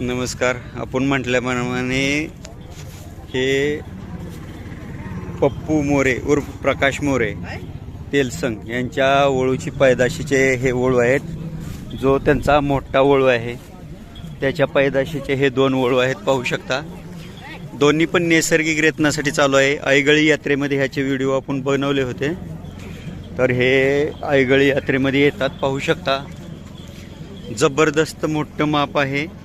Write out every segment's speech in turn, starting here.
नमस्कार. आपण म्हटल्याप्रमाणे हे पप्पू मोरे उर्फ प्रकाश मोरे तेलसंग यांच्या वळूची पैदाशीचे हे वळू आहेत. जो त्यांचा मोठा वळू आहे. त्याच्या पैदाशीचे हे दोन वळू आहेत पाहू शकता. दोन्ही पण नैसर्गिक रेतनासाठी चालू आहे. ऐगळी यात्रेमध्ये ह्याचे व्हिडिओ आपण बनवले होते. तर हे ऐगळी यात्रेमध्ये येतात पाहू शकता. जबरदस्त मोठं माप आहे.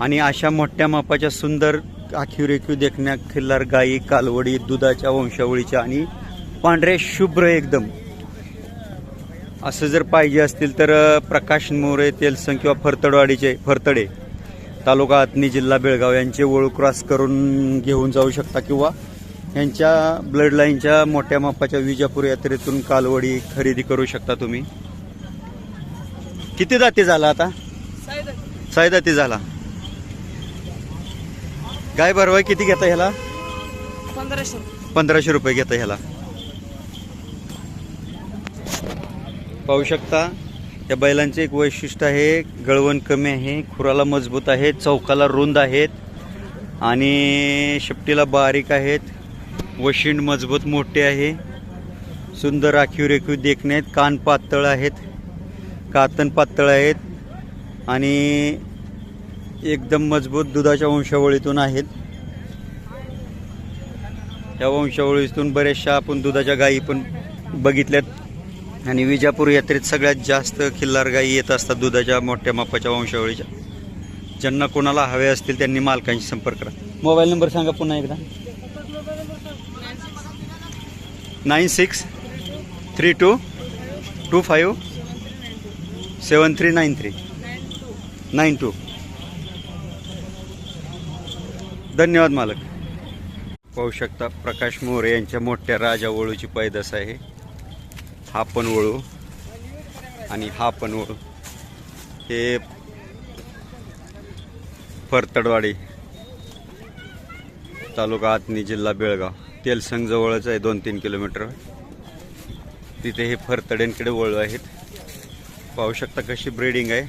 आणि अशा मोठ्या मापाच्या सुंदर आखीव रेखीव देखण्या खिल्लार गायी कालवडी दुधाच्या वंशावळीच्या आणि पांढरे शुभ्र एकदम. असं जर पाहिजे असतील तर प्रकाश मोरे तेलसंग किंवा फरतडवाडीचे फरतडे तालुका आतनी जिल्हा बेळगाव यांचे ओळख क्रॉस करून घेऊन जाऊ शकता किंवा यांच्या ब्लड लाईनच्या मोठ्या मापाच्या विजापूर यात्रेतून कालवडी खरेदी करू शकता तुम्ही. किती जाती झाला आता? साई जाती झाला. गाय भरवाय किती घेता ह्याला? पंधराशे. पंधराशे रुपये घेता ह्याला. पाहू शकता या बैलांचे एक वैशिष्ट्य आहे गळवण कमी आहे खुराला मजबूत आहे चौकाला रुंद आहेत आणि शेपटीला बारीक आहेत वशिंड मजबूत मोठे आहे सुंदर राखीव रेखीव देखणे आहेत कान पातळ आहेत कातन पातळ आहेत आणि एकदम मजबूत दुधाच्या वंशावळीतून आहेत. या वंशावळीतून बऱ्याचशा आपण दुधाच्या गायी पण बघितल्यात. आणि विजापूर यात्रेत सगळ्यात जास्त खिल्लार गायी येत असतात दुधाच्या मोठ्या मापाच्या वंशावळीच्या. ज्यांना कोणाला हवे असतील त्यांनी मालकांशी संपर्क करा. मोबाईल नंबर सांगा पुन्हा एकदा. Nine six three two two five seven three nine three. Nine two. धन्यवाद मालक. पाहू शकता प्रकाश मोरे यांच्या मोठ्या राजा वळूची पैदास आहे. हा पण वळू आणि हा पण वळू हे फरतडवाडी तालुका आतनी जिल्हा बेळगाव. तेलसंग जवळच आहे दोन तीन किलोमीटर. तिथे हे फरतड्यांकडे वळू आहेत. पाहू शकता कशी ब्रीडिंग आहे.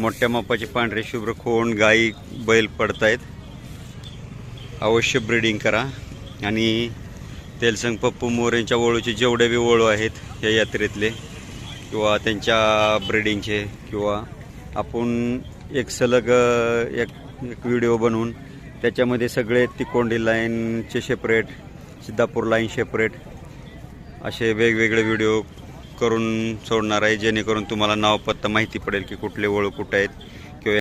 मोठ्या मापाचे पांढरे शुभ्र खोंड गाई बैल पडतायत. अवश्य ब्रीडिंग करा. आणि तेलसंग पप्पू मोरेंच्या वळूचे जेवढे बी वळू आहेत या यात्रेतले किंवा त्यांच्या ब्रीडिंगचे किंवा आपण एक सलग एक एक व्हिडिओ बनवून त्याच्यामध्ये सगळे तिकोंडी लाईनचे शेपरेट सिद्धापूर लाईन शेपरेट असे वेगवेगळे व्हिडिओ करून सोडणार आहे जेणेकरून तुम्हाला नाव पत्ता माहिती पडेल की कुठले वळू कुठे आहेत.